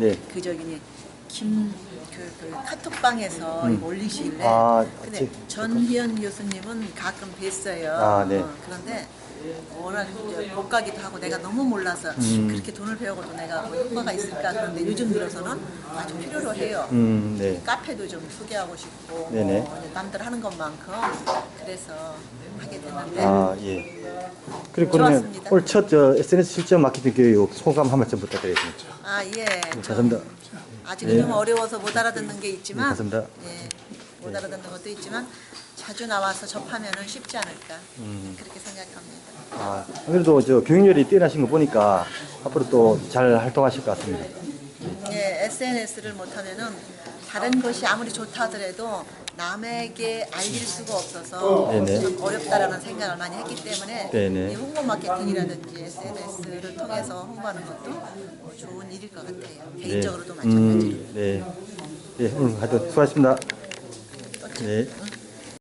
네. 그 저기 김 그 그 카톡방에서 음. 올리시길래 아, 근데. 전희연 교수님은 가끔 뵀어요. 아, 네. 어, 그런데 워낙 이제 고가기도 하고 내가 너무 몰라서 음. 그렇게 돈을 배우고도 내가 뭐 효과가 있을까 그런데 요즘 들어서는 아주 필요로 해요. 음, 네. 카페도 좀 소개하고 싶고 네네. 뭐 남들 하는 것만큼 그래서 하게 됐는데 아, 예. 그리고 좋았습니다. 올첫저 SNS 실전 마케팅 교육 소감 한 말씀 부탁드리겠습니다. 아 예. 좀 감사합니다. 아직은 예. 좀 어려워서 못 알아듣는 게 네, 있지만 감사합니다. 예, 못 알아듣는 것도 있지만 자주 나와서 접하면은 쉽지 않을까 음. 그렇게 생각합니다. 아, 그래도 저 교육열이 뛰어나신 거 보니까 앞으로 또 잘 활동하실 것 같습니다. 예, SNS를 못하면은 다른 것이 아무리 좋다 하더라도 남에게 알릴 수가 없어서 네네. 좀 어렵다라는 생각을 많이 했기 때문에 네네. 이 홍보 마케팅이라든지 SNS를 통해서 홍보하는 것도 뭐 좋은 일일 것 같아요. 개인적으로도 네. 마찬가지로. 음, 네. 네, 오늘 하여튼 수고하셨습니다. 네.